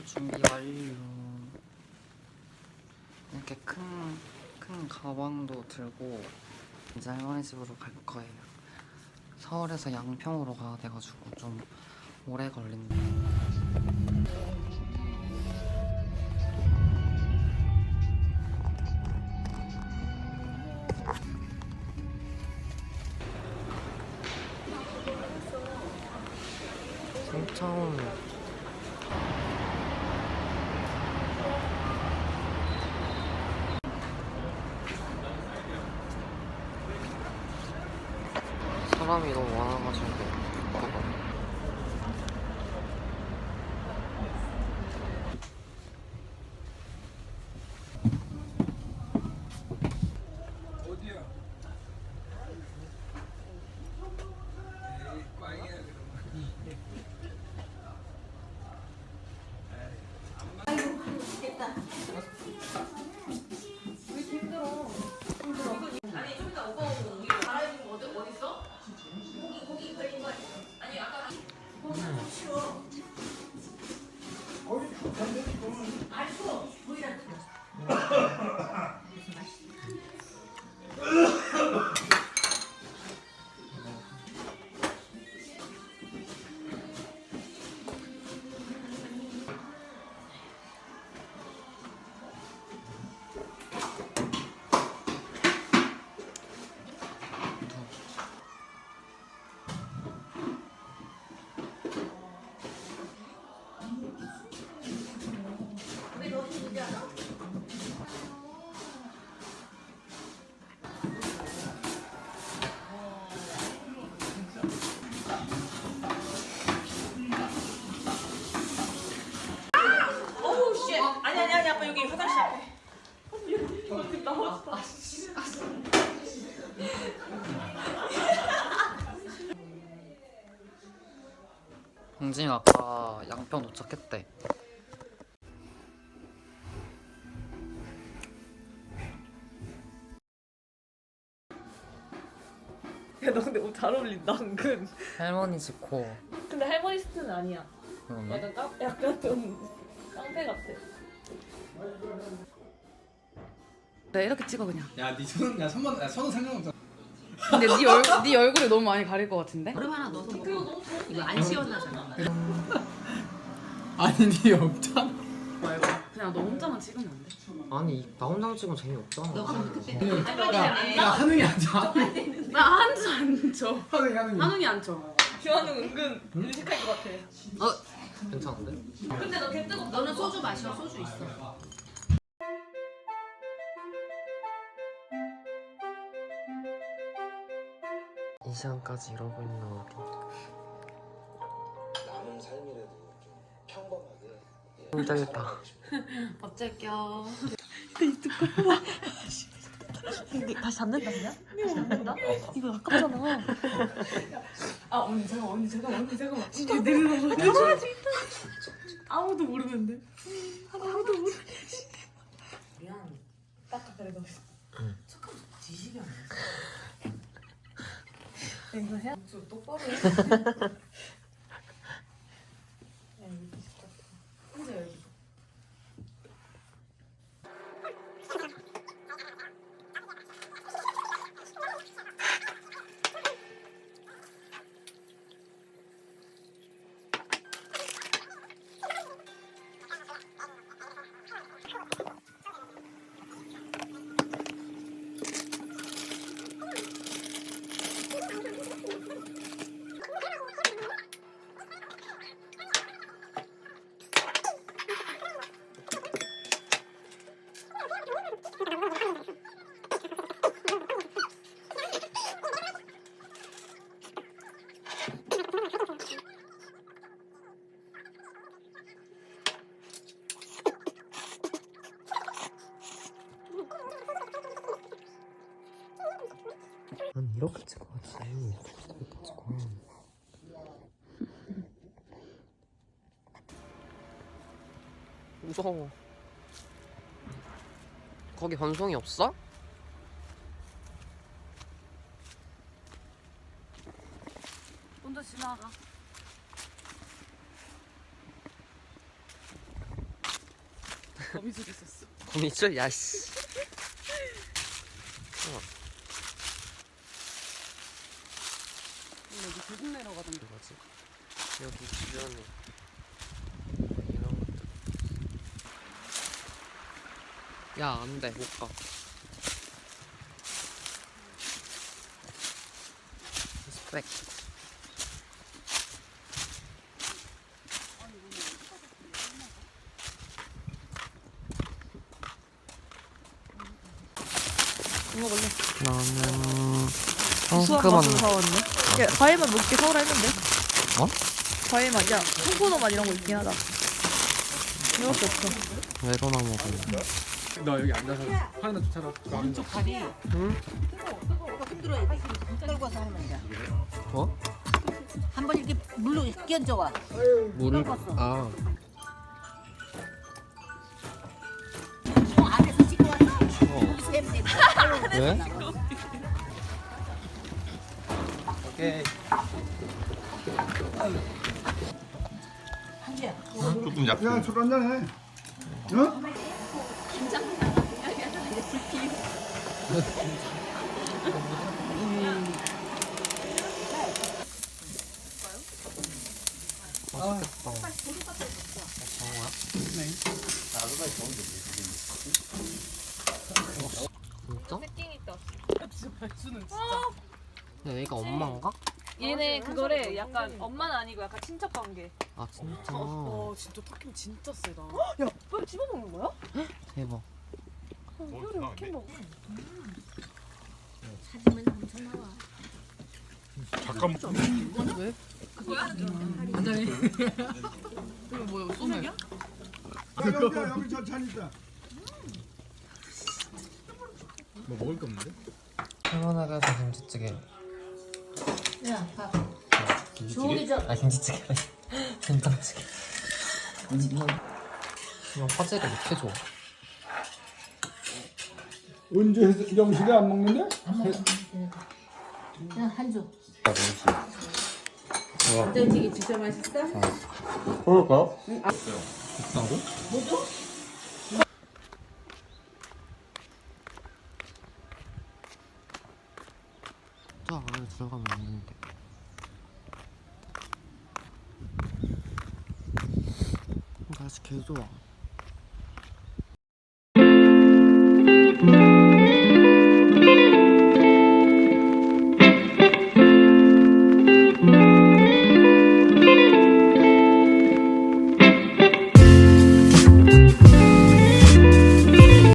출발 준비 완료. 이렇게 큰, 큰 가방도 들고 이제 할머니 집으로 갈 거예요. 서울에서 양평으로 가야 돼가지고 좀 오래 걸린다. 성차원 사람이 너무 많아가지고 어우 아니 아니 아니 아빠 여기 화장실 앞에. 봉진이 아까 양평 도착했대. 야 너 근데 옷 잘 어울린다 은근. 할머니 집 코. 근데 할머니 스트는 아니야. 그러네. 약간 깡 약간 좀 깡패 같아. 네 이렇게 찍어 그냥. 야, 네 손은 야 손만 야 손은 상관없잖아. 근데 네, 얼, 네 얼굴이 너무 많이 가릴 것 같은데? 얼음 하나 넣어서 먹어. 이거 안 시원하잖아. 아니 네 없잖아. 말고 그냥 너 혼자만 찍으면 안 돼? 아니 나 혼자 찍으면 재미없잖아. 너 그럼 그때 야, 야 하능이 앉아. 나 한주 안 쳐. 하능이 하능이. 한웅이 안 쳐. 규환은 은근 의식할 것 같아. 어? 괜찮은데? 근데 너 개 뜨겁다. 너는 소주 마셔. 소주 있어. 이 시간까지 이러고 있는 어디? 남은 삶이라도 좀 평범하게 힘들다. 어 쩔겨. 다시 잡는다 그냥? 다시 잡는다? 이거 아깝잖아. 아 언니 잠깐 언니 잠깐 언니 잠깐만. 진짜 내려놓은 거 아무도 모르는데. 아무도 모르. 미안. 딱 그래 너. 착한 지식이 아니야. 이거 해야? 좀 똑바로 해. 아니 이렇게 찍어야지. 이렇게 찍어. 무서워. 거기 건송이 없어? 혼자 지나가. 거미줄 있었어. 고미줄? 야씨. 여기 계속 내려가던데. 뭐지? 여기 주변에 이런 것들. 야, 안 돼. 못 가. 이거 먹을래? 나는 수학 상큼한 맛으로 사왔네. 야, 과일만 먹기 서울라 했는데. 어? 과일만, 야, 홍포도맛 이런 거 있긴 하다. 이거밖에 없어. 외로나 먹을래. 너 여기 앉아서 하나 쫓아라. 오른쪽 다리. 흔들어야 돼. 떨고 와서 하는 거야. 어? 한 번 이렇게 물로 끼얹어 와. 물을 아저 안에서 찍어 왔어. 어. 왜? 오케이. 한지야. 조금 약해. 야, 술 한잔 해. 어? 진짜? 발수는 진짜. 야, 얘가 엄마인가? 얘네 그거래 약간 엄마는 아니고 약간 친척 관계. 아 진짜 어 진짜 토킹 진짜 세다. 야, 왜 집어먹는 거야? 대박. 사진은 엄청 나와. 이거 뭐야 소맥이야? 야, 여기야, 여기 저잔 있다. 뭐 먹을 게 없는데? 할머니가 해서 김치찌개. 야, 밥. 저기 저 아 김치찌개. 된장찌개. 이거 화제를 이렇게 줘. 언제 해서 영식이 안 먹는데? 야, 한 줄. 된장찌개 진짜 맛있어? 그럴까요? 있다 고? 저 안에 들어가면 있는데. 날씨 개 좋아.